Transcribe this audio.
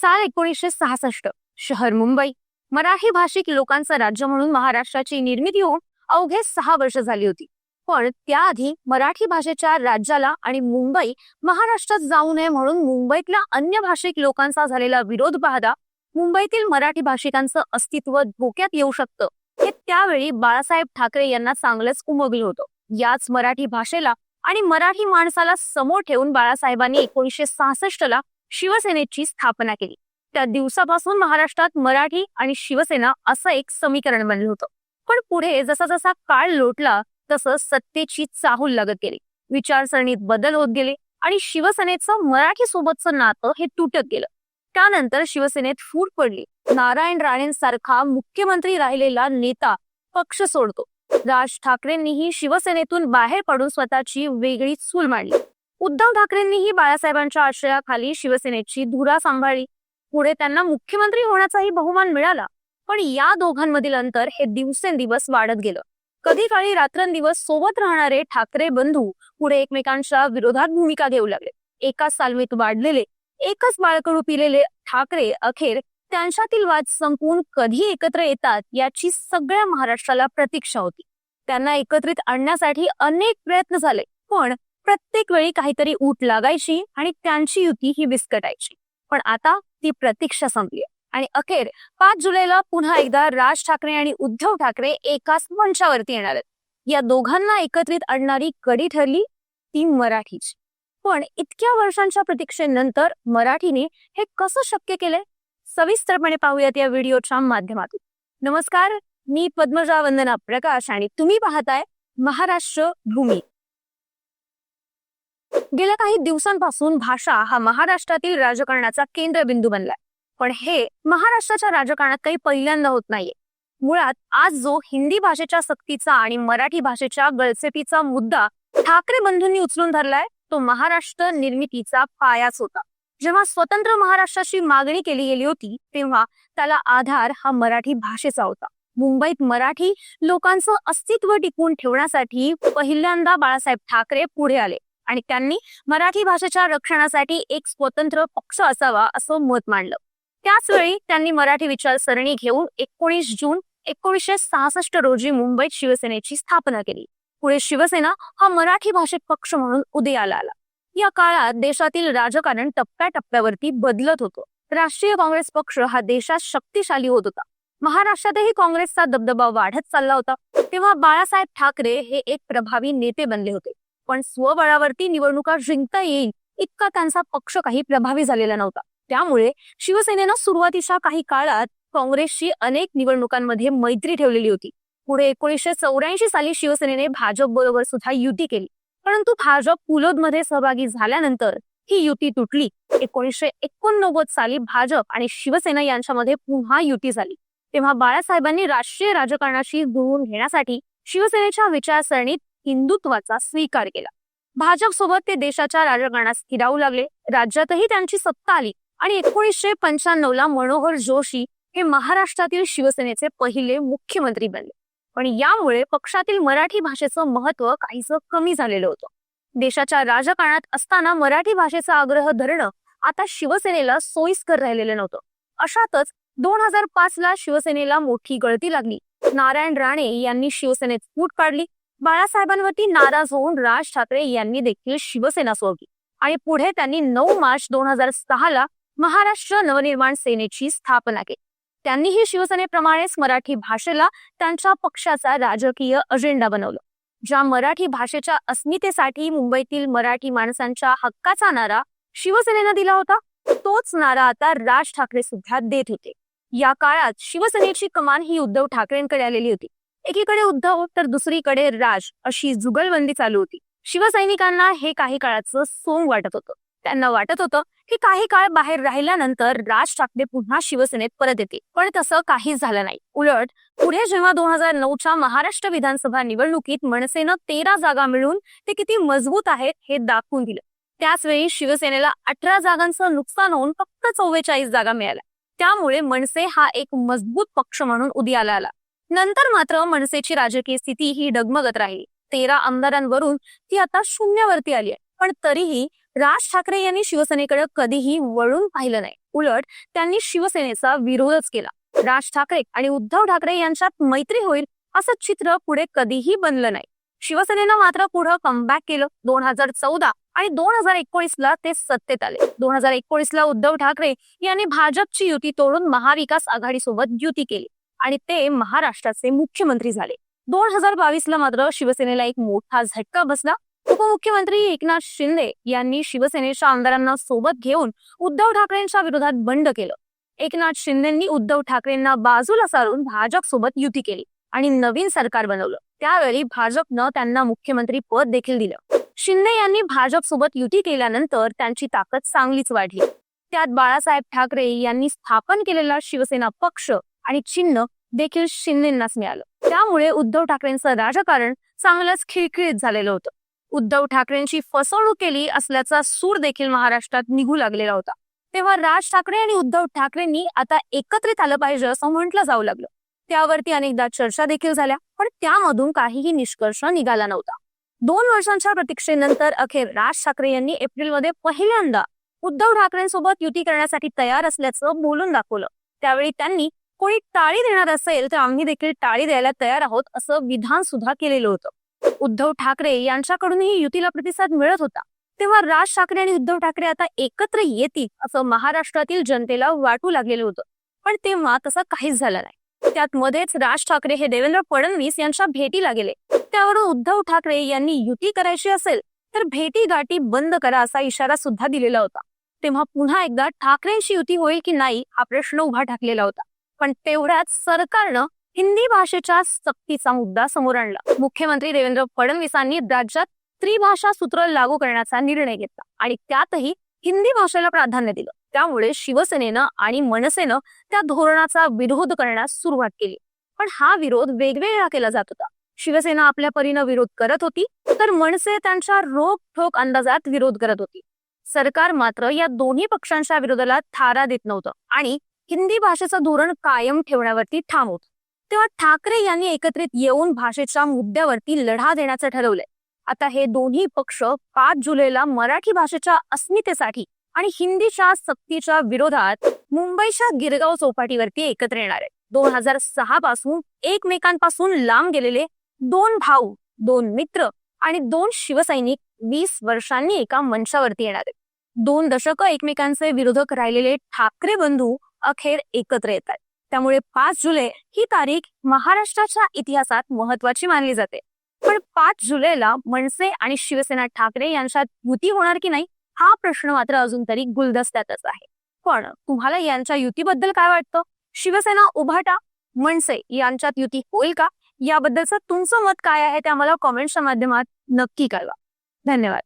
साल एकोणीसशे सहासष्ट शहर मुंबई. मराठी भाषिक लोकांचं राज्य म्हणून महाराष्ट्राची निर्मिती होऊन अवघे सहा वर्ष झाली होती. पण त्याआधी मराठी भाषेच्या राज्याला आणि मुंबई महाराष्ट्रात जाऊ नये म्हणून मुंबईतल्या अन्य भाषिक लोकांचा झालेला विरोध पाहता मुंबईतील मराठी भाषिकांचं अस्तित्व धोक्यात येऊ शकतं हे त्यावेळी बाळासाहेब ठाकरे यांना चांगलंच उमगलं होतं. याच मराठी भाषेला आणि मराठी माणसाला समोर ठेवून बाळासाहेबांनी एकोणीसशे सहासष्ट ला शिवसेनेची स्थापना केली. त्या दिवसापासून महाराष्ट्रात मराठी आणि शिवसेना असं एक समीकरण बनलं होतं. पण पुढे जसा जसा काळ लोटला तसं सत्तेची चाहूल लागत गेली. विचारसरणीत बदल होत गेले आणि शिवसेनेचं मराठी सोबतचं नातं हे तुटत गेलं. त्यानंतर शिवसेनेत फूट पडली. नारायण राणेंसारखा मुख्यमंत्री राहिलेला नेता पक्ष सोडतो. राज ठाकरेंनीही शिवसेनेतून बाहेर पडून स्वतःची वेगळी चूल मांडली. उद्धव ठाकरेंनीही बाळासाहेबांच्या आश्रयाखाली शिवसेनेची धुरा सांभाळली. पुढे त्यांना मुख्यमंत्री होण्याचाही बहुमान मिळाला. पण या दोघांमधील अंतर हे दिवसेंदिवस वाढत गेलं. कधी काळी रात्रंदिवस सोबत राहणारे ठाकरे बंधू पुढे एकमेकांच्या विरोधात भूमिका घेऊ लागले. एकाच सालवीत वाढलेले एकच बाळकडू पिलेले ठाकरे अखेर त्यांच्यातील वाद संपवून कधी एकत्र येतात याची सगळ्या महाराष्ट्राला प्रतीक्षा होती. त्यांना एकत्रित आणण्यासाठी अनेक प्रयत्न झाले पण प्रत्येक वेळी काहीतरी ऊट लागायची आणि त्यांची युती ही विस्कटायची. पण आता ती प्रतीक्षा संपली आणि अखेर पाच जुलैला पुन्हा एकदा राज ठाकरे आणि उद्धव ठाकरे एकाच मंचावरती येणार आहेत. या दोघांना एकत्रित आणणारी कडी ठरली ती मराठीची. पण इतक्या वर्षांच्या प्रतीक्षेनंतर मराठीने हे कसं शक्य केलंय? सविस्तरपणे पाहूयात या व्हिडिओच्या माध्यमातून. नमस्कार मी पद्मजा वंदना प्रकाश आणि तुम्ही पाहताय महाराष्ट्र भूमी. गेल्या काही दिवसांपासून भाषा हा महाराष्ट्रातील राजकारणाचा केंद्रबिंदू बनलाय. पण हे महाराष्ट्राच्या राजकारणात काही पहिल्यांदा होत नाहीये. मुळात आज जो हिंदी भाषेच्या सक्तीचा आणि मराठी भाषेच्या गळचेपीचा मुद्दा ठाकरे बंधूंनी उचलून धरलाय तो महाराष्ट्र निर्मितीचा पायाच होता. जेव्हा स्वतंत्र महाराष्ट्राची मागणी केली गेली होती तेव्हा त्याला आधार हा मराठी भाषेचा होता. मुंबईत मराठी लोकांचं अस्तित्व टिकवून ठेवण्यासाठी पहिल्यांदा बाळासाहेब ठाकरे पुढे आले. आणि त्यांनी मराठी भाषेच्या रक्षणासाठी एक स्वतंत्र पक्ष असावा असं मत मांडलं. त्याचवेळी त्यांनी मराठी विचारसरणी घेऊन एकोणीस जून एकोणीसशे सहासष्ट रोजी मुंबईत शिवसेनेची स्थापना केली. पुढे शिवसेना हा मराठी भाषिक पक्ष म्हणून उदयाला आला. या काळात देशातील राजकारण टप्प्याटप्प्यावरती बदलत होतं. राष्ट्रीय काँग्रेस पक्ष हा देशात शक्तिशाली होत होता. महाराष्ट्रातही काँग्रेसचा दबदबा वाढत चालला होता. तेव्हा बाळासाहेब ठाकरे हे एक प्रभावी नेते बनले होते. पण स्वबळावरती निवडणुका जिंकता येईल इतका त्यांचा पक्ष काही प्रभावी झालेला नव्हता. त्यामुळे शिवसेनेनं सुरुवातीच्या काही काळात काँग्रेसशी अनेक निवडणुकांमध्ये मैत्री ठेवलेली होती. पुढे एकोणीसशे चौऱ्याऐंशी साली शिवसेनेने भाजप बरोबर सुद्धा युती केली. परंतु भाजप पुलोदमध्ये सहभागी झाल्यानंतर ही युती तुटली. एकोणीसशे एकोणनव्वद साली भाजप आणि शिवसेना यांच्यामध्ये पुन्हा युती झाली. तेव्हा बाळासाहेबांनी राष्ट्रीय राजकारणाशी जुळवून घेण्यासाठी शिवसेनेच्या विचारसरणीत हिंदुत्वाचा स्वीकार केला. भाजप सोबत ते देशाच्या राजकारणात स्थिरावू लागले. राज्यातही त्यांची सत्ता आली आणि एकोणीसशे पंच्याण्णव ला मनोहर जोशी हे महाराष्ट्रातील शिवसेनेचे पहिले मुख्यमंत्री बनले. पण यामुळे पक्षातील मराठी भाषेचं महत्त्व काहीसं कमी झालेलं होतं. देशाच्या राजकारणात असताना मराठी भाषेचा आग्रह धरणं आता शिवसेनेला सोयीस्कर राहिलेलं नव्हतं. अशातच दोन हजार पाच ला शिवसेनेला मोठी गळती लागली. नारायण राणे यांनी शिवसेनेत फूट काढली. बाळासाहेबांवरती नाराज होऊन राज ठाकरे यांनी देखील शिवसेना सोडली. आणि पुढे त्यांनी नऊ मार्च दोन हजार सहा ला महाराष्ट्र नवनिर्माण सेनेची स्थापना केली. त्यांनीही शिवसेनेप्रमाणेच मराठी भाषेला त्यांच्या पक्षाचा राजकीय अजेंडा बनवलं. ज्या मराठी भाषेच्या अस्मितेसाठी मुंबईतील मराठी माणसांच्या हक्काचा नारा शिवसेनेनं दिला होता तोच नारा आता राज ठाकरे सुद्धा देत होते. या काळात शिवसेनेची कमान ही उद्धव ठाकरेंकडे आलेली होती. एकीकडे उद्धव तर दुसरीकडे राज अशी जुगलबंदी चालू होती. शिवसैनिकांना हे काही काळाचं सोंग वाटत होतं. त्यांना वाटत होतं की काही काळ बाहेर राहिल्यानंतर राज ठाकरे पुन्हा शिवसेनेत परत येते पण तसं काहीच झालं नाही. उलट पुढे जेव्हा दोन हजार नऊच्या महाराष्ट्र विधानसभा निवडणुकीत मनसेनं तेरा जागा मिळून ते किती मजबूत आहेत हे दाखवून दिलं. त्याचवेळी शिवसेनेला अठरा जागांचं नुकसान होऊन फक्त चव्वेचाळीस जागा मिळाल्या. त्यामुळे मनसे हा एक मजबूत पक्ष म्हणून उदयाला आला. नंतर मात्र मनसेची राजकीय स्थिती ही डगमगत राहिली. तेरा आमदारांवरून ती आता शून्यावरती आली आहे. पण तरीही राज ठाकरे यांनी शिवसेनेकडे कधीही वळून पाहिलं नाही. उलट त्यांनी शिवसेनेचा विरोधच केला. राज ठाकरे आणि उद्धव ठाकरे यांच्यात मैत्री होईल असं चित्र पुढे कधीही बनलं नाही. शिवसेनेनं मात्र पुढं कमबॅक केलं. दोन हजार चौदा आणि दोन हजार एकोणीस ला ते सत्तेत आले. दोन हजार एकोणीस ला उद्धव ठाकरे यांनी भाजपची युती तोडून महाविकास आघाडी सोबत युती केली. आणि ते महाराष्ट्राचे मुख्यमंत्री झाले. दोन हजार बावीस ला मात्र शिवसेनेला एक मोठा झटका बसला. उपमुख्यमंत्री एकनाथ शिंदे यांनी शिवसेनेच्या आमदारांना सोबत घेऊन उद्धव ठाकरेंच्या विरोधात बंड केलं. एकनाथ शिंदेंनी उद्धव ठाकरेंना बाजूला सारून भाजप सोबत युती केली आणि नवीन सरकार बनवलं. त्यावेळी भाजपनं त्यांना मुख्यमंत्री पद देखील दिलं. शिंदे यांनी भाजप सोबत युती केल्यानंतर त्यांची ताकद चांगलीच वाढली. त्यात बाळासाहेब ठाकरे यांनी स्थापन केलेला शिवसेना पक्ष आणि चिन्ह देखील शिंदेनाच मिळालं. त्यामुळे उद्धव ठाकरेंचं राजकारण चांगलंच खिळखिळीत झालेलं होतं. उद्धव ठाकरेंची फसवणूक केली असल्याचा सूर देखील महाराष्ट्रात निघू लागलेला होता. तेव्हा राज ठाकरे आणि उद्धव ठाकरेंनी आता एकत्रित आलं पाहिजे असं म्हटलं जाऊ लागलं. त्यावरती अनेकदा चर्चा देखील झाल्या पण त्यामधून काहीही निष्कर्ष निघाला नव्हता. दोन वर्षांच्या प्रतीक्षेनंतर अखेर राज ठाकरे यांनी एप्रिलमध्ये पहिल्यांदा उद्धव ठाकरेंसोबत युती करण्यासाठी तयार असल्याचं बोलून दाखवलं. त्यावेळी त्यांनी कोणी टाळी देणार असेल तर आम्ही देखील टाळी द्यायला तयार आहोत असं विधान सुद्धा केलेलं होतं. उद्धव ठाकरे यांच्याकडूनही युतीला प्रतिसाद मिळत होता. तेव्हा राज ठाकरे आणि उद्धव ठाकरे आता एकत्र येतील असं महाराष्ट्रातील जनतेला वाटू लागलेलं होतं. पण तेव्हा तसं काहीच झालं नाही. त्यात मध्येच राज ठाकरे हे देवेंद्र फडणवीस यांच्या भेटीला गेले. त्यावरून उद्धव ठाकरे यांनी युती करायची असेल तर भेटी गाठी बंद करा असा इशारा सुद्धा दिलेला होता. तेव्हा पुन्हा एकदा ठाकरेंची युती होईल की नाही हा प्रश्न उभा ठाकलेला होता. पण तेवढ्याच सरकारनं हिंदी भाषेच्या सक्तीचा मुद्दा समोर आणला. मुख्यमंत्री देवेंद्र फडणवीसांनी राज्यात त्रिभाषा सूत्र लागू करण्याचा निर्णय घेतला आणि त्यातही हिंदी भाषेला प्राधान्य दिलं. त्यामुळे शिवसेनेनं आणि मनसेनं त्या धोरणाचा विरोध करण्यास सुरुवात केली. पण हा विरोध वेगवेगळा केला जात होता. शिवसेना आपल्या परीनं विरोध करत होती तर मनसे त्यांच्या रोख ठोक अंदाजात विरोध करत होती. सरकार मात्र या दोन्ही पक्षांच्या विरोधाला थारा देत नव्हतं आणि हिंदी भाषेचं धोरण कायम ठेवण्यावरती ठाम होत. तेव्हा ठाकरे यांनी एकत्रित येऊन भाषेच्या मुद्द्यावरती लढा देण्याचं ठरवलंय. आता हे दोन्ही पक्ष पाच जुलैला मराठी भाषेच्या अस्मितेसाठी आणि हिंदीच्या सक्तीच्या विरोधात मुंबईच्या गिरगाव चौपाटीवरती एकत्र येणार आहे दोन हजार सहा पासून एकमेकांपासून लांब गेलेले दोन भाऊ दोन मित्र आणि दोन शिवसैनिक वीस वर्षांनी एका मंचावरती येणार आहेत. दोन दशकं एकमेकांचे विरोधक राहिलेले ठाकरे बंधू अखेर एकत्र येतात. त्यामुळे पाच जुलै ही तारीख महाराष्ट्राच्या इतिहासात महत्वाची मानली जाते. पण पाच जुलैला मनसे आणि शिवसेना ठाकरे यांच्यात युती होणार की नाही हा प्रश्न मात्र अजून तरी गुलदस्त्यातच आहे. पण तुम्हाला यांच्या युतीबद्दल काय वाटतं? शिवसेना उभाटा मनसे यांच्यात युती होईल का? याबद्दलचं तुमचं मत काय आहे ते आम्हाला कॉमेंटच्या माध्यमात नक्की कळवा. धन्यवाद.